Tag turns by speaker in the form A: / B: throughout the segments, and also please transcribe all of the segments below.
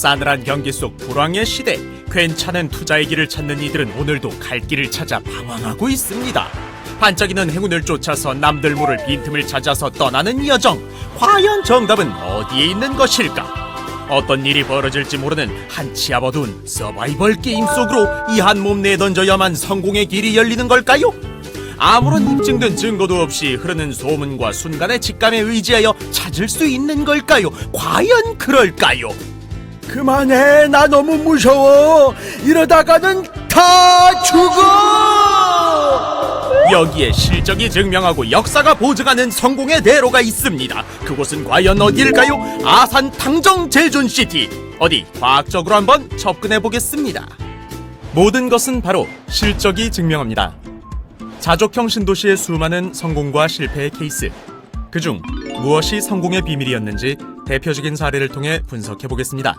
A: 싸늘한 경기 속 불황의 시대 괜찮은 투자의 길을 찾는 이들은 오늘도 갈 길을 찾아 방황하고 있습니다. 반짝이는 행운을 쫓아서 남들 모를 빈틈을 찾아서 떠나는 여정. 과연 정답은 어디에 있는 것일까? 어떤 일이 벌어질지 모르는 한치 앞어두운 서바이벌 게임 속으로 이 한 몸 내던져야만 성공의 길이 열리는 걸까요? 아무런 입증된 증거도 없이 흐르는 소문과 순간의 직감에 의지하여 찾을 수 있는 걸까요? 과연 그럴까요?
B: 그만해 나 너무 무서워 이러다가는 다 죽어
A: 여기에 실적이 증명하고 역사가 보증하는 성공의 대로가 있습니다. 그곳은 과연 어디일까요? 아산 탕정 제존시티. 어디 과학적으로 한번 접근해 보겠습니다. 모든 것은 바로 실적이 증명합니다. 자족형 신도시의 수많은 성공과 실패의 케이스. 그중 무엇이 성공의 비밀이었는지 대표적인 사례를 통해 분석해 보겠습니다.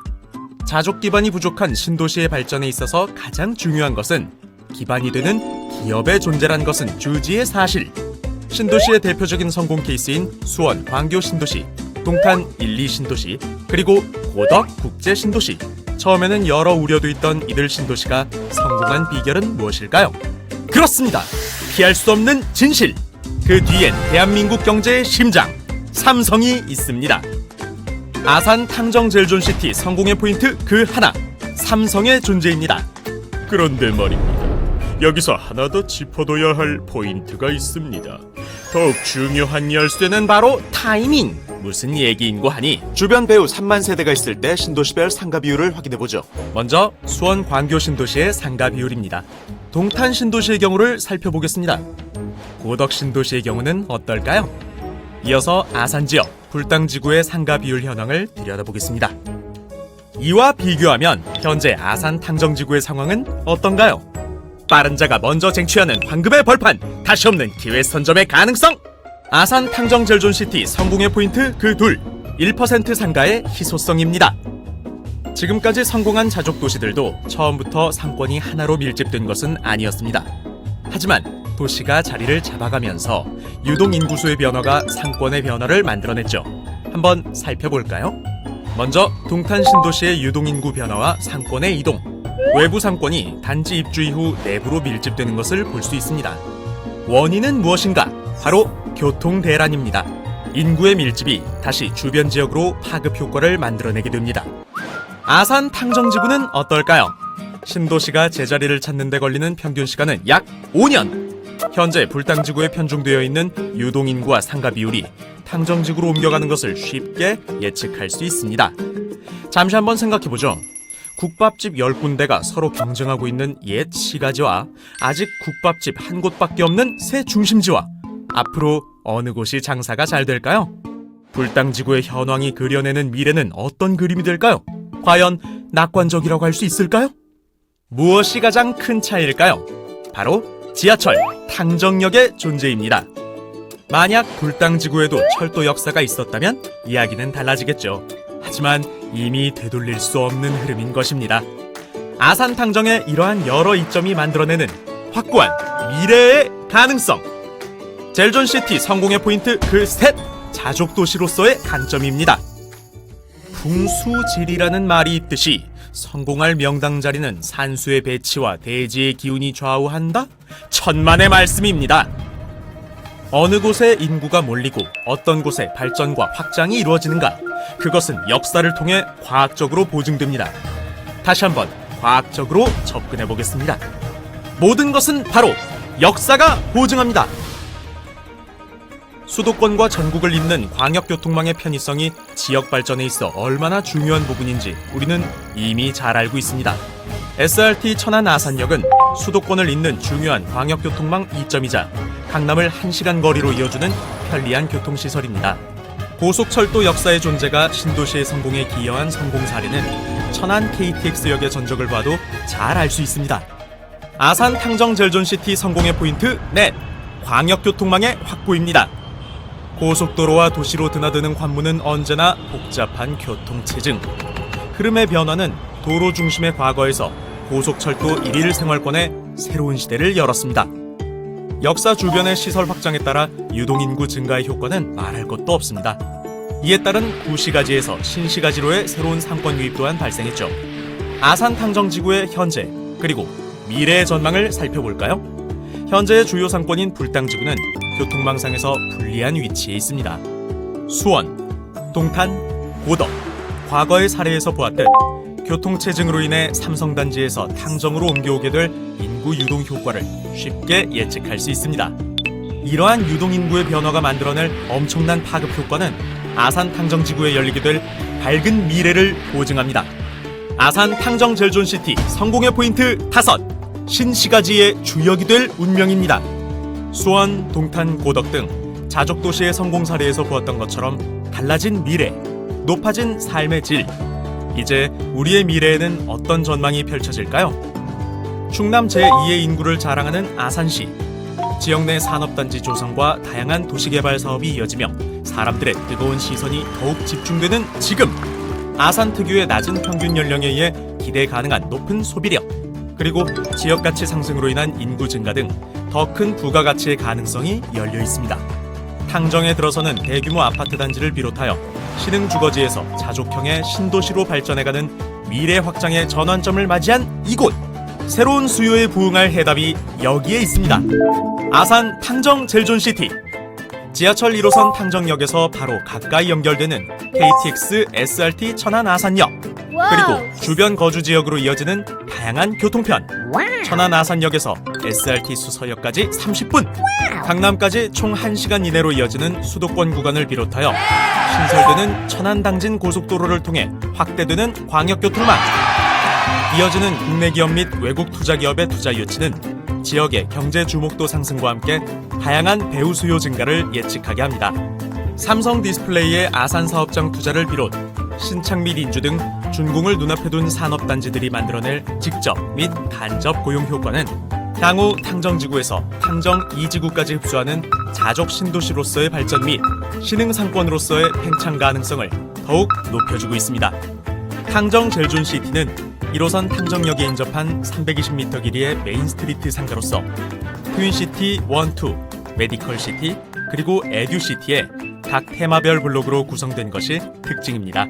A: 자족 기반이 부족한 신도시의 발전에 있어서 가장 중요한 것은 기반이 되는 기업의 존재란 것은 주지의 사실. 신도시의 대표적인 성공 케이스인 수원 광교 신도시, 동탄 1, 2 신도시, 그리고 고덕 국제 신도시. 처음에는 여러 우려도 있던 이들 신도시가 성공한 비결은 무엇일까요? 그렇습니다. 피할 수 없는 진실. 그 뒤엔 대한민국 경제의 심장 삼성이 있습니다. 아산 탕정 젤존시티 성공의 포인트 그 하나 삼성의 존재입니다. 그런데 말입니다. 여기서 하나 더 짚어둬야 할 포인트가 있습니다. 더욱 중요한 열쇠는 바로 타이밍. 무슨 얘기인고 하니
C: 주변 배우 3만 세대가 있을 때 신도시별 상가 비율을 확인해 보죠.
A: 먼저 수원 광교 신도시의 상가 비율입니다. 동탄 신도시의 경우를 살펴보겠습니다. 고덕 신도시의 경우는 어떨까요? 이어서 아산 지역 불당 지구의 상가 비율 현황을 들여다보겠습니다. 이와 비교하면 현재 아산 탕정 지구의 상황은 어떤가요? 빠른 자가 먼저 쟁취하는 황금의 벌판 다시 없는 기회 선점의 가능성 아산 탕정 젤존시티 성공의 포인트 그 둘 1% 상가의 희소성입니다. 지금까지 성공한 자족 도시들도 처음부터 상권이 하나로 밀집된 것은 아니었습니다. 하지만 도시가 자리를 잡아가면서 유동 인구수의 변화가 상권의 변화를 만들어냈죠. 한번 살펴볼까요? 먼저 동탄 신도시의 유동 인구 변화와 상권의 이동. 외부 상권이 단지 입주 이후 내부로 밀집되는 것을 볼 수 있습니다. 원인은 무엇인가? 바로 교통 대란입니다. 인구의 밀집이 다시 주변 지역으로 파급 효과를 만들어내게 됩니다. 아산 탕정지구는 어떨까요? 신도시가 제자리를 찾는 데 걸리는 평균 시간은 약 5년. 현재 불당지구에 편중되어 있는 유동인구와 상가 비율이 탕정지구로 옮겨가는 것을 쉽게 예측할 수 있습니다. 잠시 한번 생각해 보죠. 국밥집 10군데가 서로 경쟁하고 있는 옛 시가지와 아직 국밥집 한 곳밖에 없는 새 중심지와 앞으로 어느 곳이 장사가 잘 될까요? 불당지구의 현황이 그려내는 미래는 어떤 그림이 될까요? 과연 낙관적이라고 할 수 있을까요? 무엇이 가장 큰 차이일까요? 바로 지하철 탕정역의 존재입니다. 만약 불당 지구에도 철도 역사가 있었다면 이야기는 달라지겠죠. 하지만 이미 되돌릴 수 없는 흐름인 것입니다. 아산 탕정의 이러한 여러 이점이 만들어내는 확고한 미래의 가능성. 젤존 시티 성공의 포인트 그 셋 자족 도시로서의 강점입니다. 풍수지리라는 말이 있듯이 성공할 명당 자리는 산수의 배치와 대지의 기운이 좌우한다? 천만의 말씀입니다. 어느 곳에 인구가 몰리고 어떤 곳에 발전과 확장이 이루어지는가? 그것은 역사를 통해 과학적으로 보증됩니다. 다시 한번 과학적으로 접근해 보겠습니다. 모든 것은 바로 역사가 보증합니다. 수도권과 전국을 잇는 광역교통망의 편의성이 지역 발전에 있어 얼마나 중요한 부분인지 우리는 이미 잘 알고 있습니다. SRT 천안 아산역은 수도권을 잇는 중요한 광역교통망 이점이자 강남을 1시간 거리로 이어주는 편리한 교통시설입니다. 고속철도 역사의 존재가 신도시의 성공에 기여한 성공 사례는 천안 KTX역의 전적을 봐도 잘 알 수 있습니다. 아산 탕정 젤존시티 성공의 포인트 넷 광역교통망의 확보입니다. 고속도로와 도시로 드나드는 관문은 언제나 복잡한 교통체증. 흐름의 변화는 도로 중심의 과거에서 고속철도 일일 생활권의 새로운 시대를 열었습니다. 역사 주변의 시설 확장에 따라 유동인구 증가의 효과는 말할 것도 없습니다. 이에 따른 구시가지에서 신시가지로의 새로운 상권 유입 또한 발생했죠. 아산 탕정지구의 현재 그리고 미래의 전망을 살펴볼까요? 현재의 주요 상권인 불당지구는 교통망상에서 불리한 위치에 있습니다. 수원, 동탄, 고덕, 과거의 사례에서 보았듯 교통체증으로 인해 삼성단지에서 탕정으로 옮겨오게 될 인구 유동 효과를 쉽게 예측할 수 있습니다. 이러한 유동 인구의 변화가 만들어낼 엄청난 파급 효과는 아산 탕정지구에 열리게 될 밝은 미래를 보증합니다. 아산 탕정 젤존시티 성공의 포인트 다섯 신시가지의 주역이 될 운명입니다. 수원, 동탄, 고덕 등 자족 도시의 성공 사례에서 보았던 것처럼 달라진 미래, 높아진 삶의 질. 이제 우리의 미래에는 어떤 전망이 펼쳐질까요? 충남 제2의 인구를 자랑하는 아산시. 지역 내 산업단지 조성과 다양한 도시개발 사업이 이어지며 사람들의 뜨거운 시선이 더욱 집중되는 지금 아산 특유의 낮은 평균 연령에 의해 기대 가능한 높은 소비력 그리고 지역 가치 상승으로 인한 인구 증가 등 더 큰 부가가치의 가능성이 열려 있습니다. 탕정에 들어서는 대규모 아파트 단지를 비롯하여 신흥 주거지에서 자족형의 신도시로 발전해가는 미래 확장의 전환점을 맞이한 이곳 새로운 수요에 부응할 해답이 여기에 있습니다. 아산 탕정 젤존시티 지하철 1호선 탕정역에서 바로 가까이 연결되는 KTX SRT 천안 아산역 그리고 주변 거주 지역으로 이어지는 다양한 교통편. 천안 아산역에서 SRT 수서역까지 30분. 강남까지 총 1시간 이내로 이어지는 수도권 구간을 비롯하여 신설되는 천안 당진 고속도로를 통해 확대되는 광역교통망. 이어지는 국내 기업 및 외국 투자 기업의 투자 유치는 지역의 경제 주목도 상승과 함께 다양한 배우 수요 증가를 예측하게 합니다. 삼성 디스플레이의 아산 사업장 투자를 비롯 신창 및 인주 등 준공을 눈앞에 둔 산업단지들이 만들어낼 직접 및 간접 고용 효과는 향후 탕정지구에서 탕정 2지구까지 흡수하는 자족 신도시로서의 발전 및 신흥 상권으로서의 팽창 가능성을 더욱 높여주고 있습니다. 탕정 젤존 시티는 1호선 탕정역에 인접한 320m 길이의 메인 스트리트 상가로서 트윈시티 1, 2, 메디컬시티 그리고 에듀시티의 각 테마별 블록으로 구성된 것이 특징입니다.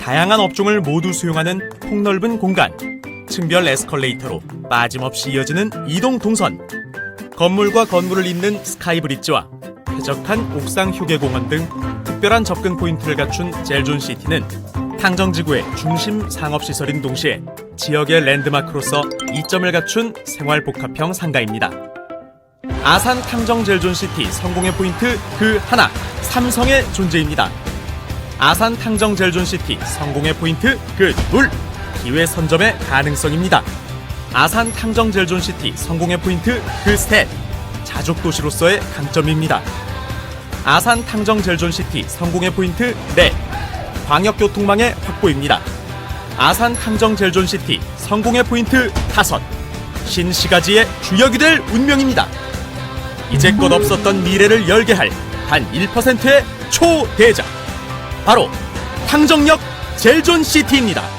A: 다양한 업종을 모두 수용하는 폭넓은 공간, 층별 에스컬레이터로 빠짐없이 이어지는 이동 동선, 건물과 건물을 잇는 스카이브리지와 쾌적한 옥상 휴게 공원 등 특별한 접근 포인트를 갖춘 젤존 시티는 탕정 지구의 중심 상업 시설인 동시에 지역의 랜드마크로서 이점을 갖춘 생활 복합형 상가입니다. 아산 탕정 젤존시티 성공의 포인트 그 하나 삼성의 존재입니다. 아산 탕정 젤존시티 성공의 포인트 그 둘 기회 선점의 가능성입니다. 아산 탕정 젤존시티 성공의 포인트 그 셋 자족 도시로서의 강점입니다. 아산 탕정 젤존시티 성공의 포인트 넷 광역교통망의 확보입니다. 아산 탕정 젤존시티 성공의 포인트 다섯 신시가지의 주역이 될 운명입니다. 이제껏 없었던 미래를 열게 할단 1%의 초대장 바로 탕정역 젤존시티입니다.